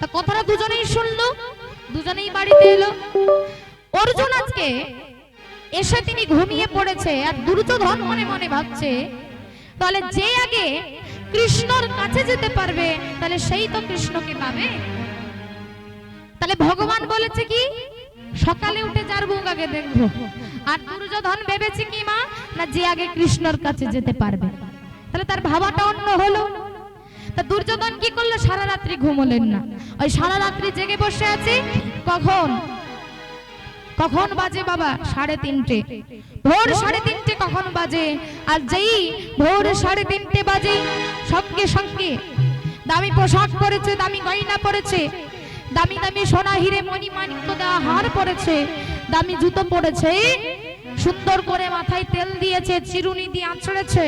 তা কথাটা দুজনেই শুনলো, দুজনেই বাড়িতে এলো। অর্জুন আজকে এসে তিনি ঘুমিয়ে পড়েছে আর দুর্যোধন মনে মনে ভাবছে, তাহলে যে আগে কৃষ্ণর কাছে যেতে পারবে, তাহলে সেই তো কৃষ্ণকে পাবে। তাহলে ভগবান বলেছে কি, সকালে উঠে যার মুখ আগে দেখব। আর দুর্যোধন ভেবেছে কি মা, না যে আগে কৃষ্ণর কাছে যেতে পারবে। তাহলে তার ভাবাটা অন্য হলো। তা দুর্যোধন কি করল? সারা রাত্রি ঘুমলেন না। ওই সারা রাত্রি জেগে বসে আছে। কখন? কখন বাজে বাবা? সাড়ে তিনটে। ভোর সাড়ে তিনটে কখন বাজে? আর যেই ভোর সাড়ে তিনটে বাজে, সঙ্গে সঙ্গে দামি পোশাক পরেছে, দামি গয়না পরেছে, দামি দামি সোনা, হিরে, মণি, মাণিক্য, দেওয়া হার পরেছে, দামি জুতো পরেছে, সুন্দর করে মাথায় তেল দিয়েছে, চিরুনি দিয়ে আঁচড়েছে,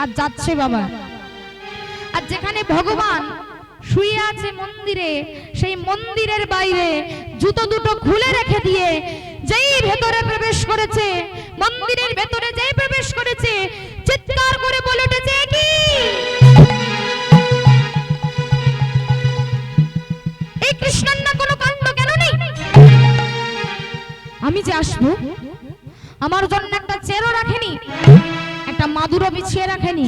আর যাচ্ছে বাবা। আর যেখানে ভগবান শুয়ে আছে মন্দিরে, সেই মন্দিরের বাইরে জুতো দুটো খুলে রেখে দিয়ে যেই ভেতরে প্রবেশ করেছে, মন্দিরের ভেতরে যেই প্রবেশ করেছে, চিৎকার করে বলে উঠেছে কি? এই কৃষ্ণার না কোনো কাণ্ড কেন নেই? আমি যে আসব, আমার জন্য একটা চেরো রাখেনি, একটা মাদুরও বিছিয়ে রাখেনি,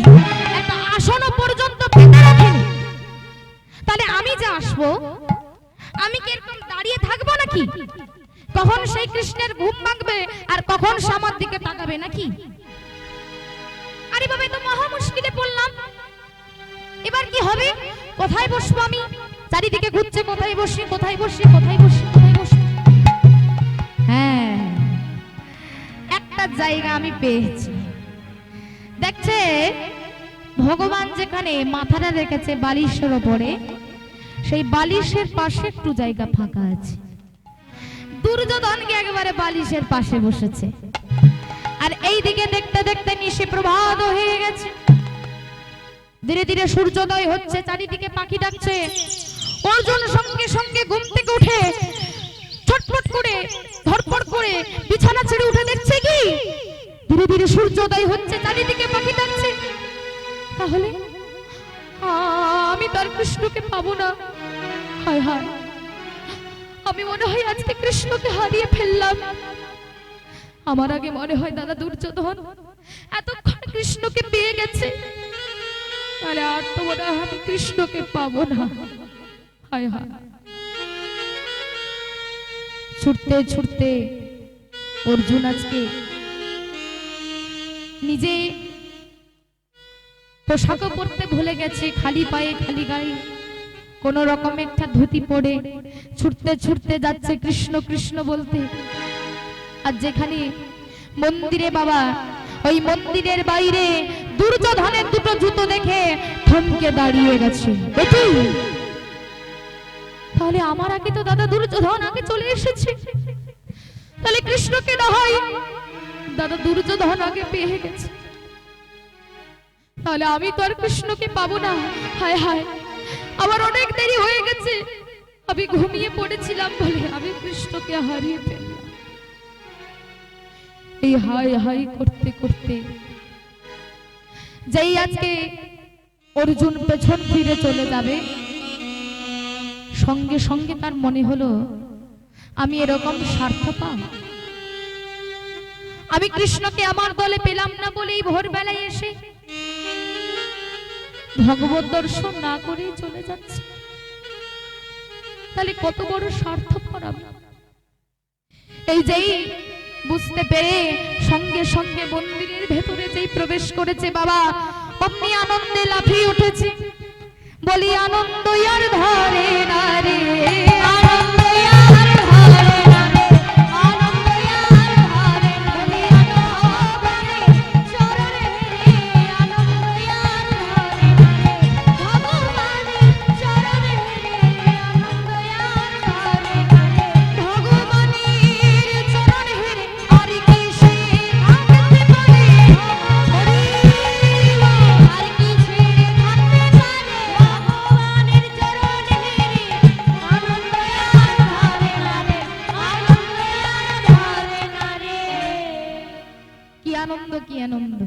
একটা আসনও পর্যন্ত পেতে রাখেনি। তাহলে আমি যে আসব, আমি কি এরকম দাঁড়িয়ে থাকব নাকি? কখন সেই কৃষ্ণের ঘুম ভাঙবে আর কখন সে আমার দিকে তাকাবে নাকি? আরে বাবা তো মহা মুশকিলে পড়লাম। এবার কি হবে? কোথায় বসবো আমি? চারিদিকে ঘুরছে, কোথায় বসি কোথায় বসি কোথায় বসি কোথায় বসি? হ্যাঁ একটা জায়গা আমি পেয়েছি। দেখছে ভগবান যেখানে মাথাটা রেখেছে বালিশের ওপরে, সেই বালিশের পাশে একটু জায়গা ফাঁকা আছে। দুর্যোধনকে একেবারে বালিশের পাশে বসেছে। আর এই দিকে দেখতে দেখতে নিশি প্রভাত হয়ে গেছে। ধীরে ধীরে সূর্যোদয় হচ্ছে, চারিদিকে পাখি ডাকছে। অর্জুন সঙ্গে সঙ্গে ঘুম থেকে উঠে ছটফট করে, ধরপড় করে বিছানা ছেড়ে উঠে দেখছে কি? ধীরে ধীরে সূর্যোদয় হচ্ছে, চারিদিকে পাখি ডাকছে। তাহলে? আমি তার কৃষ্ণকে পাবো না। হায় হায়। আমি মনে হয় আজকে কৃষ্ণকে হারিয়ে ফেললাম। আমার আগে মনে হয় দাদা দুর্যোধন এতক্ষণ কৃষ্ণকে পেয়ে গেছে। তাহলে আর তো মনে হয় আমি কৃষ্ণকে পাবো না। হায় হায়। ছুটতে ছুটতে অর্জুন আজকে নিজে পোশাকও পরতে ভুলে গেছে, খালি পায়ে খালি গায়ে। কোন রকম একটা ধুতি পরে ছুটতে ছুটতে যাচ্ছে কৃষ্ণ কৃষ্ণ বলতে। আর যেখানে মন্দিরে বাবা, ওই মন্দিরের বাইরে দুর্যোধনের দুটো জুতো দেখে থমকে দাঁড়িয়ে গেছে। তাহলে আমার আগে তো দাদা দুর্যোধন আগে চলে এসেছে। তাহলে কৃষ্ণকে না হয় দাদা দুর্যোধন আগে পেয়ে গেছে। তাহলে আমি তো আর কৃষ্ণকে পাবো না। হায় হায়, আমার অনেক দেরি হয়ে গেছে। আমি ঘুমিয়ে পড়েছিলাম বলে আমি কৃষ্ণকে হারিয়ে ফেললাম। এই হাই হাই করতে করতে যেই আজকে অর্জুন পেছন ফিরে চলে যাবে, সঙ্গে সঙ্গে তার মনে হলো, আমি এরকম স্বার্থ পাম আমি কৃষ্ণকে আমার দলে পেলাম না বলেই ভোরবেলায় এসে ভগবত দর্শন না করেই চলে যাচ্ছে। তাহলে কত বড় স্বার্থপর আমি? এই যেই বুঝতে পেরে সঙ্গে সঙ্গে মন্দিরের ভেতরে যেই প্রবেশ করেছে বাবা, অমনি আনন্দে লাফিয়ে উঠেছে। বলি আনন্দ আর ধরে না রে, আনন্দ আনন্দ।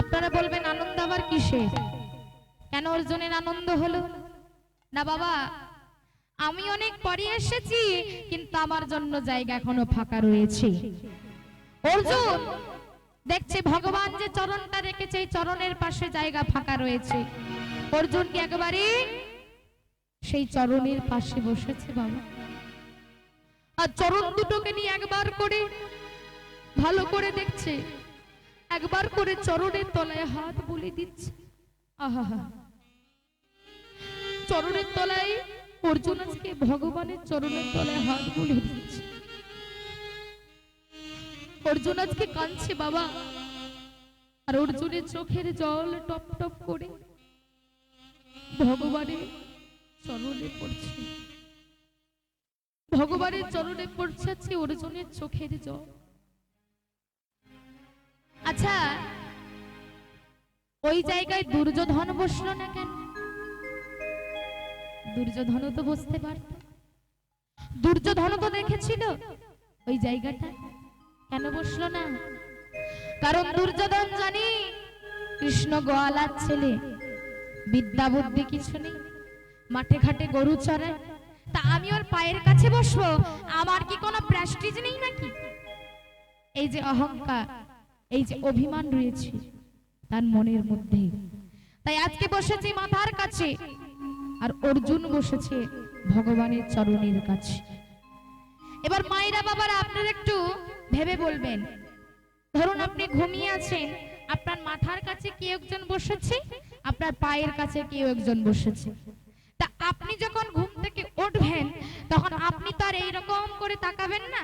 আপনারা বলবেন, আনন্দ আবার কিসে? কেন অর্জুনের আনন্দ হলো? না বাবা, আমি অনেক পরে এসেছি, কিন্তু আমার জন্য জায়গা এখনও ফাঁকা রয়েছে। অর্জুন, দেখছে ভগবান যে চরণটা রেখেছে, এই চরণের পাশে জায়গা ফাঁকা রয়েছে। অর্জুন কি একেবারে সেই চরণের পাশে বসেছে বাবা। আর চরণ দুটোকে নিয়ে একবার করে ভালো করে দেখছে। একবার করে চরণের তলায় হাত বলে দিচ্ছে। চরণের তলায় অর্জুন আজকে ভগবানের চরণের তলায় হাত বলে দিচ্ছে। অর্জুন আজকে কাঁদছে বাবা। আর অর্জুনের চোখের জল টপ টপ করে ভগবানের চরণে পড়ছে। ভগবানের চরণে পড়ছে অর্জুনের চোখের জল। আচ্ছা ওই জায়গায় দুর্যোধন বসল না কেন? দুর্যোধন তো বসতে পারত। দুর্যোধন তো দেখেছিল। ওই জায়গাটা কেন বসল না? কারণ দুর্যোধন জানি, কৃষ্ণ গোয়ালার ছেলে, বিদ্যা বুদ্ধি কিছু নেই। মাঠে ঘাটে গরু চড়ে। তা আমি ওর পায়ের কাছে বসবো? আমার কি কোনো প্রেস্টিজ নেই নাকি? এই যে অহংকার এই যে অভিমান রয়েছে তার মনের মধ্যে। তাই আজকে বসেছি মাথার কাছে, আর অর্জুন বসেছে ভগবানের চরণের কাছে। এবার মায়েরা বাবারা, আপনারা একটু ভেবে বলবেন। ধরুন আপনি ঘুমিয়ে আছেন, আপনার মাথার কাছে কেউ একজন বসেছে, আপনার পায়ের কাছে কেউ একজন বসেছে। তা আপনি যখন ঘুম থেকে উঠবেন, তখন আপনি তো আর এইরকম করে তাকাবেন না।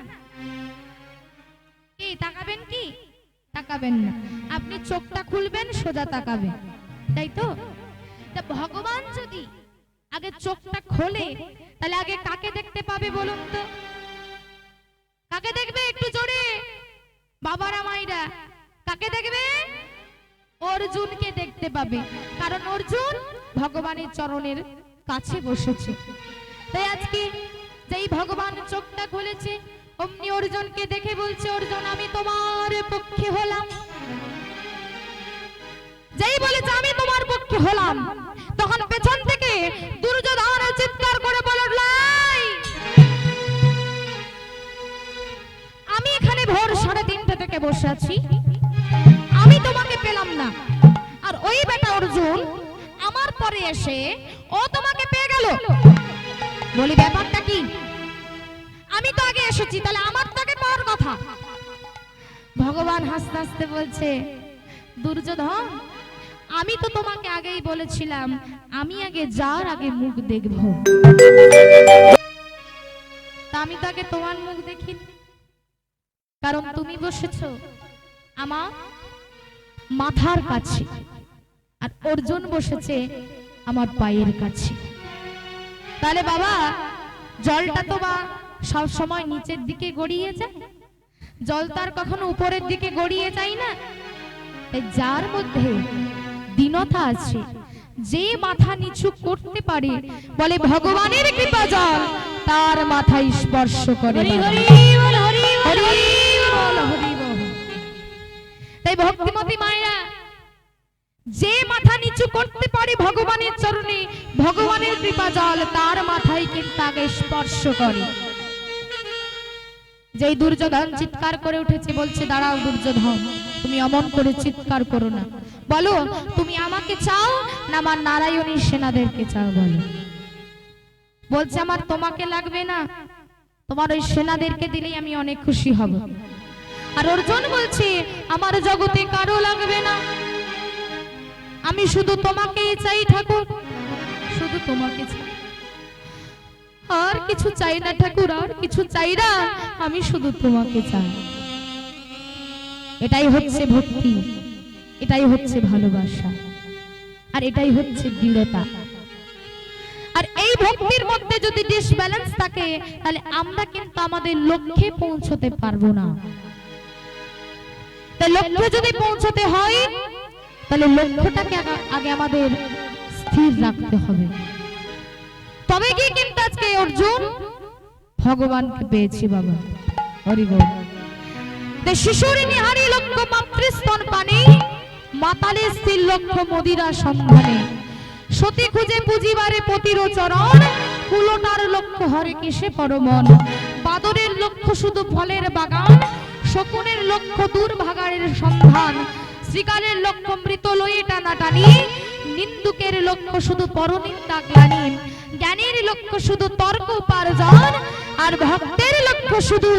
কি, তাকাবেন কি? তাকাবেন না। আপনি চোখটা খুলবেন, সোজা তাকাবেন। তাই তো? তা ভগবান যদি আগে চোখটা খোলে, তাহলে আগে কাকে দেখতে পাবে বলুন তো? কাকে দেখবে একটু জোরে? বাবারা, মাইরা, কাকে দেখবে? অর্জুনকে দেখতে পাবে। কারণ অর্জুন ভগবানের চরণের কাছে বসেছে। তাই আজকে যেই ভগবান চোখটা খুলেছে অমনি অর্জুনকে দেখে বলছে, অর্জুন, আমি তোমার পক্ষে হলাম। যেই বলেছে, আমি তোমার পক্ষে হলাম। তখন পেছন থেকে দুর্যোধন চিৎকার করে "লাই! আমি এখানে ভোর সাড়ে তিনটে থেকে বসে আছি। আমি তোমাকে পেলাম না। আর ওই বেটা অর্জুন আমার পরে এসে ও তোমাকে পেয়ে গেল। বলি, ব্যাপারটা কি? আমি তো আগে এসেছি, তাহলে আমার তাকে পাওয়ার কথা। ভগবান হাসতে হাসতে বলছে, দুর্যোধন, আমি তো তোমাকে আগেই বলেছিলাম, আমি আগে যার আগে মুখ দেখব। তা আমি তো আগে তোমার মুখ দেখিনি কারণ তুমি বসেছ আমার মাথার কাছে, আর অর্জুন বসেছে আমার পায়ের কাছে। তাহলে বাবা, জলটা তো বা সব সময় নিচের দিকে গড়িয়ে যায়। জল তার কখনো উপরের দিকে গড়িয়ে যায় না। তাই যার মধ্যে দীনতা আছে যে মাথা নিচু করতে পারে বলে ভগবানের কৃপা জল তার মাথায় স্পর্শ করে। তাই ভক্তিমতী মায়েরা যে মাথা নিচু করতে পারে ভগবানের চরণে ভগবানের কৃপা জল তার মাথায় কিন্তু আগে স্পর্শ করে। যেই দুর্যোধন চিৎকার করে উঠেছে, বলছে, দাঁড়াও দুর্যোধন, তুমি অমন করে চিৎকার করো না। বলো, তুমি আমাকে চাও না আমার নারায়ণী সেনাদেরকে চাও, বলো? বলছে, আমার তোমাকে লাগবে না। তোমার ওই সেনাদেরকে দিলেই আমি অনেক খুশি হব। আর অর্জুন বলছে, আমার জগতে কারও লাগবে না। আমি শুধু তোমাকেই চাই ঠাকুর। শুধু তোমাকে চাই। আর কিছু চাই না ঠাকুর, আর কিছু চাই না, আমি শুধু তোমাকে চাই। এটাই হচ্ছে ভক্তি, এটাই হচ্ছে ভালোবাসা, আর এটাই হচ্ছে দৃঢ়তা। আর এই ভক্তির মধ্যে যদি ডিসব্যালেন্স থাকে, তাহলে আমরা কিন্তু আমাদের লক্ষ্যে পৌঁছতে পারব না। তাই লক্ষ্যে যদি পৌঁছতে হয়, তাহলে লক্ষ্যটাকে আগে আমাদের স্থির রাখতে হবে। তবে কি কিন্তু আজকে অর্জুন? ভগবানকে পেয়েছি বাবা। হরি বল তে শিশুরি নিহারি লক্ষ্য মাতৃস্তন পানে, মাতালে স্থির লক্ষ্য মদিরা সন্ধানে। সতী খুঁজে পুজিবারে পতির চরণ কুলোটার লক্ষ্য হরে কিসে পরমন। বাদরের লক্ষ্য শুধু ফলের বাগান, শকুনের লক্ষ্য দূর ভাগাড়ের সন্ধান। শ্রীকারের লক্ষ্য মৃত লয়ে টানাটানি, নিন্দুকের লক্ষ্য শুধু পরনিন্দা গ্লানি। জ্ঞানের লক্ষ্য শুধু তর্ক উপার্জন, আর ভক্তের লক্ষ্য শুধু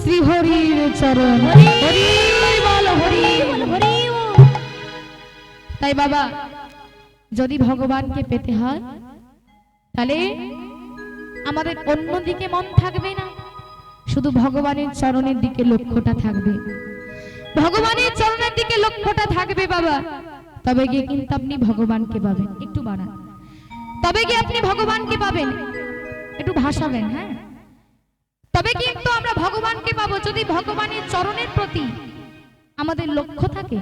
শ্রীহরির চরণ। হরি বল, হরি হরি তাই বাবা, যদি ভগবানকে পেতে হয়, তাহলে আমাদের অন্যদিকে মন থাকবে না। শুধু ভগবানের চরণের দিকে লক্ষ্যটা থাকবে। ভগবানের চরণের দিকে লক্ষ্যটা থাকবে বাবা। তবে গিয়ে কিন্তু আপনি ভগবানকে পাবেন। একটু বাড়ান। তবে কি আপনি ভগবানকে পাবেন? একটু ভাসাবেন হ্যাঁ? তবে কিন্তু আমরা ভগবানকে পাবো? যদি ভগবানের চরণের প্রতি আমাদের লক্ষ্য থাকে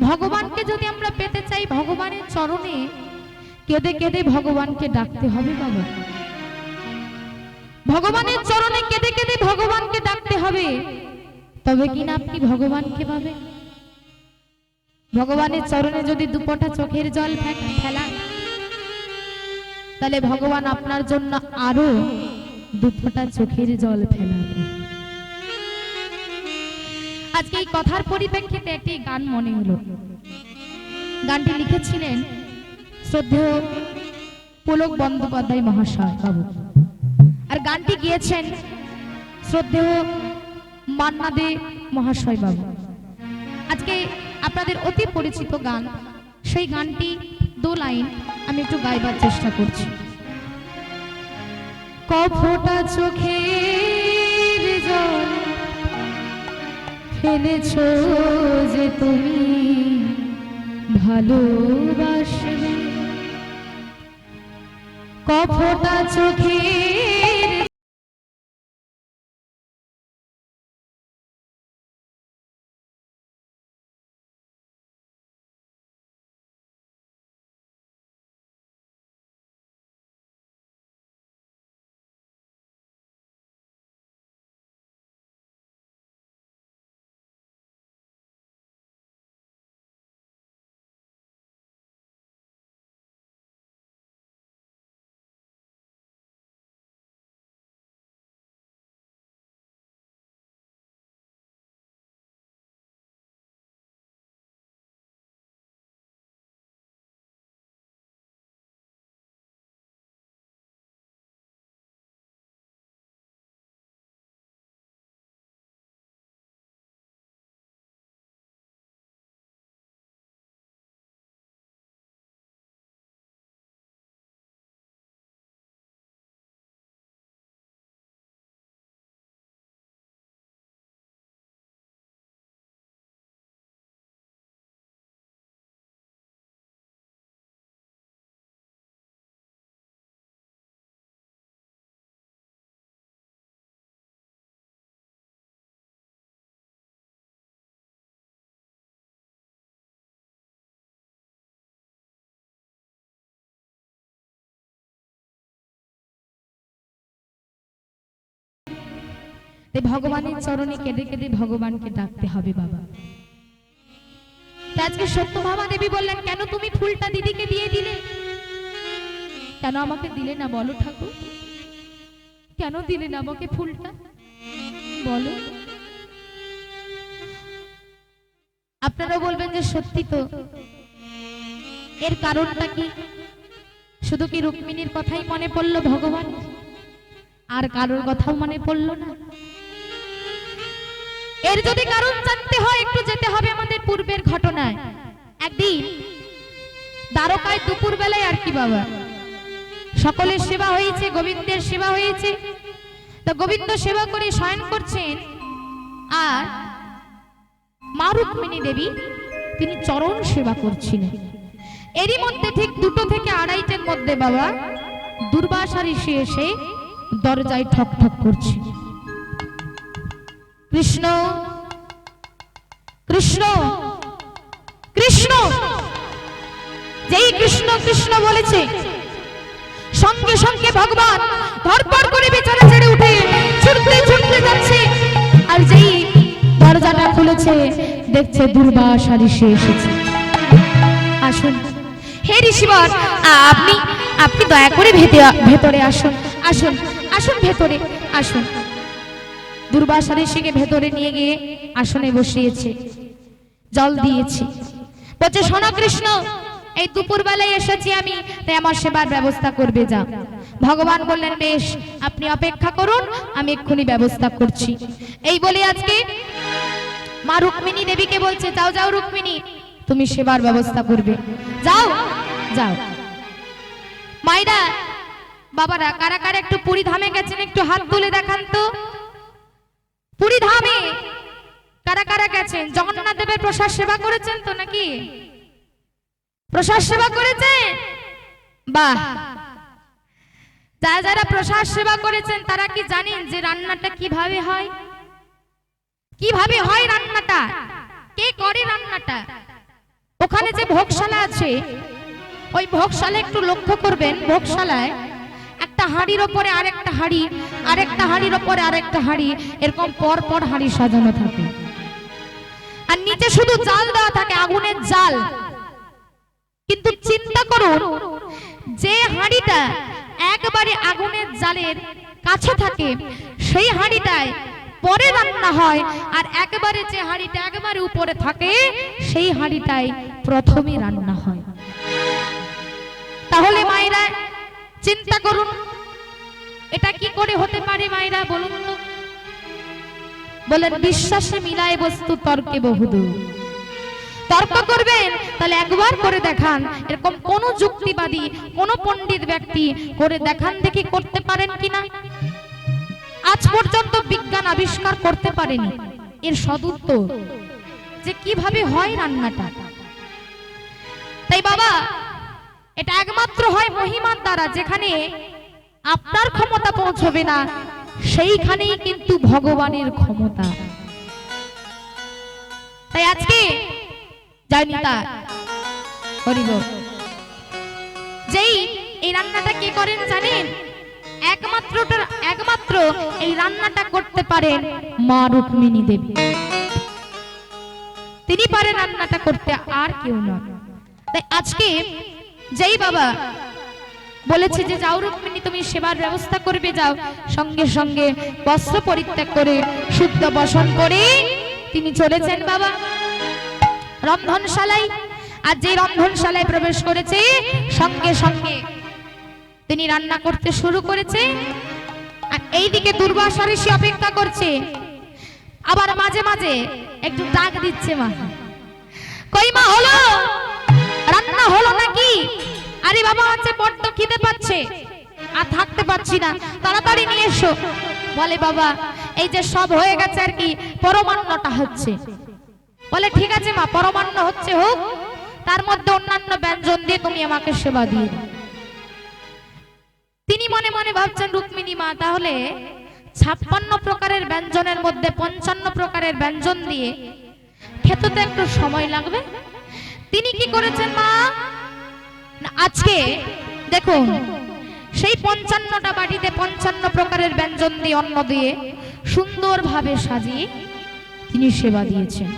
ভগবানকে যদি আমরা পেতে চাই, ভগবানের চরণে, কেঁদে কেঁদে ভগবানকে ডাকতে হবে বাবা। ভগবানের চরণে কেঁদে কেঁদে ভগবানকে ডাকতে হবে। তবে কিনা আপনি ভগবানকে পাবেন? ভগবানের চরণে যদি দুপটা চোখের জল ফে- ফেলান তাহলে ভগবান আপনার জন্য আরও দুপটা চোখের জল ফেলাবে। আজকে এই কথার পরিপ্রেক্ষিতে একটি গান মনে হলো। গানটি লিখেছিলেন শ্রদ্ধেয় পুলক বন্দ্যোপাধ্যায় মহাশয় বাবু। আর গানটি গিয়েছেন শ্রদ্ধেয় মান্না দে মহাশয় বাবু। আজকে আপনাদের অতি পরিচিত গান, সেই গানটি দু লাইন, আমি একটু গাইবার চেষ্টা করছি। কফটা চোখের জল ফেলেছ যে তুমি ভালোবাসবে। কফটা চোখের তাই ভগবানের চরণে কেঁদে কেঁদে ভগবানকে ডাকতে হবে বাবা। আজকে সত্যভামা দেবী বললেন, কেন তুমি ফুলটা দিদিকে দিয়ে দিলে? কেন আমাকে দিলে না বলো ঠাকুর? কেন দিলে না আমাকে ফুলটা? বলো। আপনারা বলবেন যে সত্যি তো। এর কারণটা কি? শুধু কি রুক্মিণীর কথাই মনে পড়ল ভগবান? আর কারোর কথাও মনে পড়ল না? এর যদি কারণ জানতে হয়, একটু যেতে হবে আমাদের পূর্বের ঘটনায়। একদিন দ্বারকায় দুপুর বেলায় আর কি বাবা? সকলের সেবা হয়েছে, গোবিন্দের সেবা হয়েছে। তো গোবিন্দ সেবা করে শয়ন করছেন, আর মা রুক্মিণী দেবী, তিনি চরণ সেবা করছিলেন এরই মধ্যে ঠিক দুটো থেকে আড়াইটের মধ্যে বাবা দুর্বাসা ঋষি এসে দরজায় ঠক ঠক করছে। কৃষ্ণ কৃষ্ণ কৃষ্ণ। যেই কৃষ্ণ কৃষ্ণ বলেছে, সঙ্গে সঙ্গে ভগবান ধরপড় করে বিছানা ছেড়ে উঠে ছুটতে ছুটতে যাচ্ছে। আর যেই দরজাটা খুলেছে, দেখছে দুর্বাসা ঋষি এসেছে। আসুন, হে ঋষিবর, আপনি আপনি দয়া করে ভেতরে আসুন আসুন আসুন ভেতরে, আসুন। দুর্বাসা ঋষিকে ভেতরে নিয়ে গিয়ে আসনে বসিয়েছে, জল দিয়েছি। বলছে, শোনো কৃষ্ণ, এই দুপুর বেলায় এসেছি আমি, তাই আমার সেবার ব্যবস্থা করবে, যা। ভগবান বললেন, বেশ, আপনি অপেক্ষা করুন, আমি এক্ষুনি ব্যবস্থা করছি। এই বলে আজকে মা রুক্মিণী দেবীকে বলছে, যাও যাও রুক্মিণী, তুমি সেবার ব্যবস্থা করবে। যাও যাও। মাইরা বাবারা, কারা কারা একটু পুরী ধামে গেছেন, একটু হাত তুলে দেখান তো। পুরী ধামে। কারা কারা গেছেন? জগন্নাথ দেবের প্রসাদ সেবা করেছেন তো নাকি? প্রসাদ সেবা করেছেন? বাহ। যারা যারা প্রসাদ সেবা করেছেন, তারা কি জানেন যে রান্নাটা কীভাবে হয়? কীভাবে হয় রান্নাটা? কে করে রান্নাটা? ওখানে যে ভোগশালা আছে, ওই ভোগশালা একটু লক্ষ্য করবেন। ভোগশালায় একটা হাঁড়ির ওপরে আরেকটা হাঁড়ি, আরেকটা হাঁড়ির ওপরে আরেকটা হাঁড়ি, এরকম পর পর হাঁড়ি সাজানো থাকে। আর নিচে শুধু জাল দেওয়া থাকে, আগুনের জাল। কিন্তু চিন্তা করুন, যে হাঁড়িটা একবারে আগুনের জালের কাছে থাকে, সেই হাঁড়িটায় পরে রান্না হয়, আর একবারে যে হাঁড়িটা একবারে উপরে থাকে, সেই হাঁড়িটাই প্রথমে রান্না হয়। তাহলে মায়েরা চিন্তা করুন। এটা কি করে হতে পারে মায়েরা বলুন তো? বলেন, বিশ্বাসে মিলায় বস্তু, তর্কে বহুদূর। তর্ক করবেন, তাহলে একবার করে দেখান, এরকম কোন যুক্তিবাদী, কোন পণ্ডিত ব্যক্তি করে দেখান দেখি করতে পারেন কিনা আজ পর্যন্ত বিজ্ঞান আবিষ্কার করতে পারেনি। এর সদুত্তর যে কীভাবে হয় রান্নাটা। তাই বাবা এটা একমাত্র হয় মহিমার দ্বারা, যেখানে আপনার ক্ষমতা পৌঁছবে না, সেইখানেই কিন্তু ভগবানের ক্ষমতা। তাই আজকে জানি তা যেই এই রান্নাটা কে করেন জানেন? একমাত্র একমাত্র এই রান্নাটা করতে পারেন মা রুক্মিণী দেবী। তিনি পারেন রান্নাটা করতে আর কেউ নয় তাই আজকে যেই বাবা বলেছে যে, যাও রুক্মিণী, তুমি সেবার ব্যবস্থা করবে, যাও। সঙ্গে সঙ্গে বস্ত্র পরিত্যাগ করে, শুদ্ধ বসন করে তিনি চলেছেন বাবা। রন্ধনশালায়, আর যে রন্ধনশালায় প্রবেশ করেছে, সঙ্গে সঙ্গে তিনি রান্না করতে শুরু করেছে। আর এইদিকে দুর্বাসা ঋষি অপেক্ষা করছে। আবার মাঝে মাঝে একটু ডাক দিচ্ছে মা। কই মা, হলো? রান্না হলো নাকি? আরে বাবা, আছে বড্ড খিদে পাচ্ছে। আর থাকতে পারছি না। তাড়াতাড়ি নিয়ে এসো। বলে, বাবা, এই যে সব হয়ে গেছে আর কি, পরমান্নটা হচ্ছে। বলে, ঠিক আছে, মা, পরমান্ন হচ্ছে, হোক। তার মধ্যে অন্যান্য ব্যঞ্জন দিয়ে তুমি আমাকে সেবা দাও। তিনি মনে মনে ভাবছেন, রুক্মিণী মা, তাহলে ছাপ্পান্ন প্রকারের ব্যঞ্জনের মধ্যে পঞ্চান্ন প্রকারের ব্যঞ্জন দিয়ে খেতে তো একটু সময় লাগবে? তিনি কি করেছেন মা? আজকে, দেখুন, সেই পঞ্চান্নটা বাটিতে পঞ্চান্ন প্রকারের ব্যঞ্জন দিয়ে অন্ন দিয়ে সুন্দরভাবে সাজিয়ে তিনি সেবা দিয়েছেন।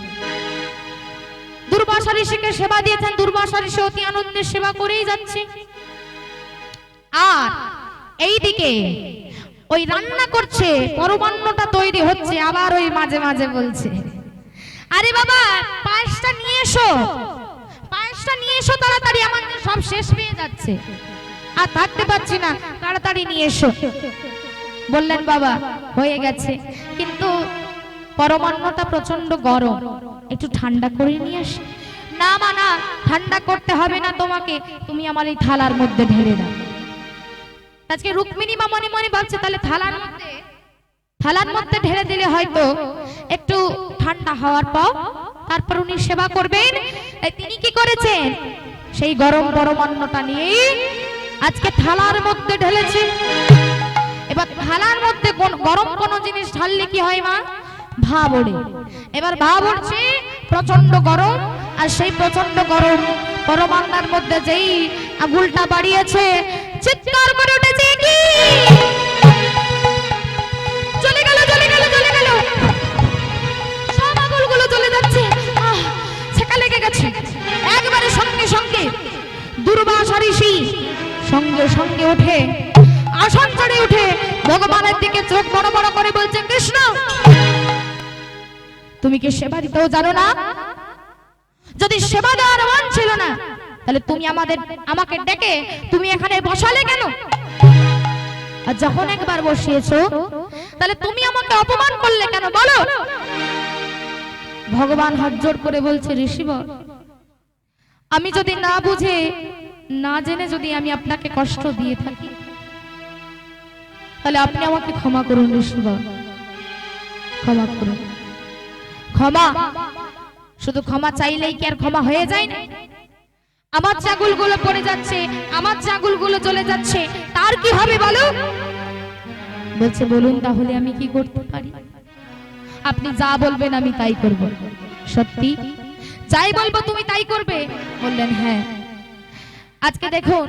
দুর্বাসা ঋষিকে সেবা দিয়েছেন, দুর্বাসা ঋষি অতি আনন্দের সেবা করেই যাচ্ছে। আর এইদিকে ওই রান্না করছে, পরমান্নটা তৈরি হচ্ছে, আবার ওই মাঝে মাঝে বলছে, আরে বাবা, পায়েসটা নিয়ে এসো। পায়েসটা নিয়ে এসো তাড়াতাড়ি, আমার সব শেষ হয়ে যাচ্ছে। আর থাকতে পারছি না, তাড়াতাড়ি নিয়ে এসো। বললেন, বাবা, হয়ে গেছে। কিন্তু পরমান্নটা প্রচণ্ড গরম। একটু ঠান্ডা করে নিয়ে আসি না মা, না, ঠান্ডা করতে হবে না তোমাকে। তুমি আমার এই থালার মধ্যে ঢেলে দাও। আজকে রুক্মিণী মা মনে মনে ভাবছে, তাহলে থালার মধ্যে থালার মধ্যে ঢেলে দিলে হয়তো একটু ঠান্ডা হওয়ার পর তারপর উনি সেবা করবেন। তিনি কি করেছেন? সেই গরম গরম অন্নটা নিয়ে আজকে থালার মধ্যে ঢেলেছে। এবার থালার মধ্যে গরম কোন জিনিস ঢাললে কি হয় মা? ভাব ওড়ে এবার ভাব প্রচণ্ড গরম, আর সেই প্রচণ্ড গরম গরম পরমান্নার মধ্যে যেই আগুলটা বাড়িয়েছে, চিৎকার করে উঠেছে কি সঙ্গে, দুর্বাসা ঋষি সঙ্গে সঙ্গে উঠে আসন চড়ে উঠে, ভগবানের দিকে চোখ বড় বড় করে বলছে, কৃষ্ণ, তুমি কি সেবা দিতেও জানো না? যদি সেবা দেওয়ার মন ছিল না, তাহলে তুমি আমাদের, আমাকে ডেকে তুমি এখানে বসালে কেন? আর যখন একবার বসিয়েছো, তাহলে তুমি আমাকে অপমান করলে কেন? বলো। ভগবান হাত জোর করে বলছে, ঋষিবর আমি যদি না বুঝে, না জেনে যদি আমি আপনাকে কষ্ট দিয়ে থাকি, তাহলে আপনি আমাকে ক্ষমা করুন ক্ষমা করুন। ক্ষমা! শুধু ক্ষমা চাইলেই কি আর ক্ষমা হয়ে যায় না? আমার চাগুলগুলো পড়ে যাচ্ছে, আমার চাগুলগুলো চলে যাচ্ছে, তার কি হবে বলো? বলছে, বলুন তাহলে আমি কি করতে পারি? আপনি যা বলবেন আমি তাই করব। সত্যি? যাই বলব তুমি তাই করবে। বললেন হ্যাঁ। আজকে দেখুন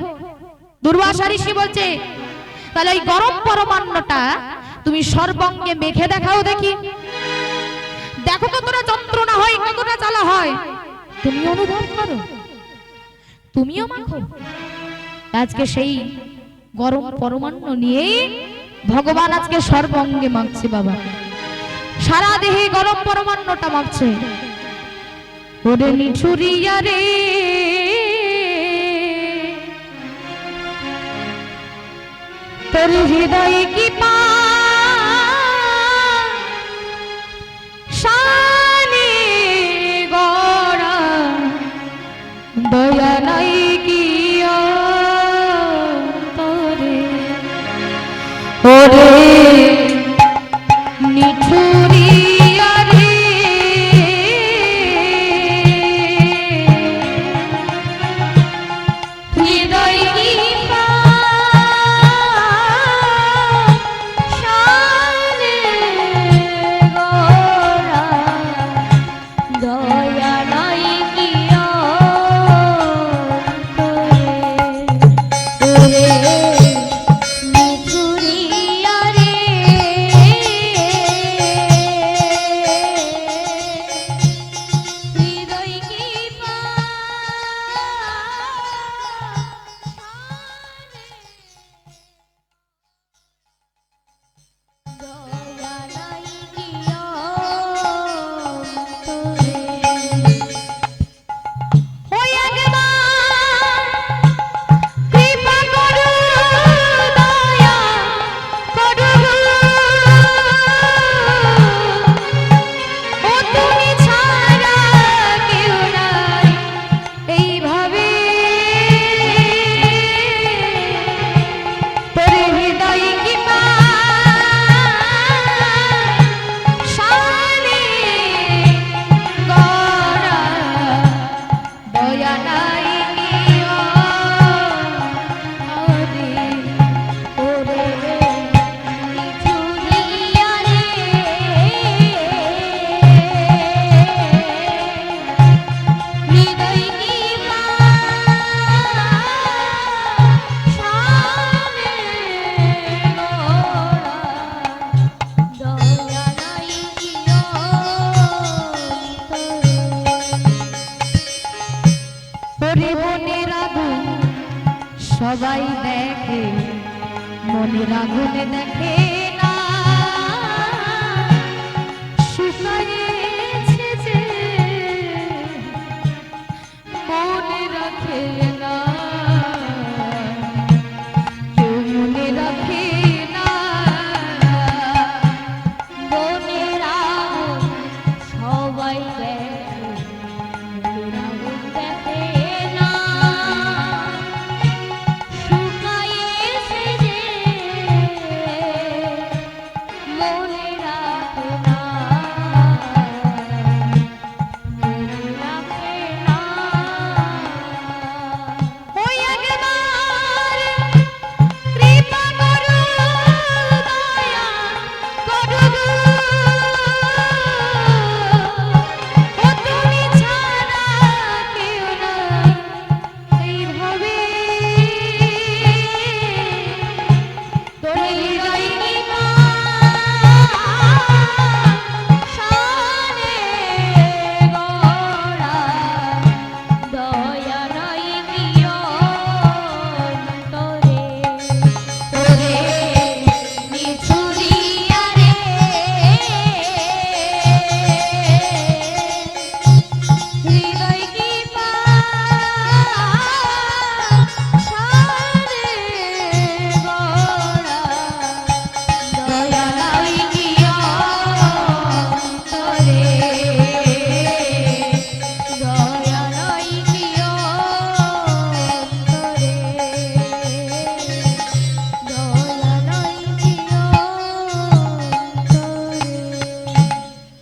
দুর্বাসা ঋষি বলছে, তাহলে ওই গরম পরমান্নটা তুমি সর্বঙ্গে মেখে দেখাও দেখি। দেখো কতটা যন্ত্রণা হয়, কতটা জ্বালা হয়। তুমি অনুভব করো। তুমিও মাখো। আজকে সেই গরম পরমান্ন নিয়ে ভগবান আজকে সর্বঙ্গে মাখছে বাবা। সারা দেহে গরম পরমান্নটা মাখছে। ওরে নিছুরিয়া রে। তোর হৃদয় কি পা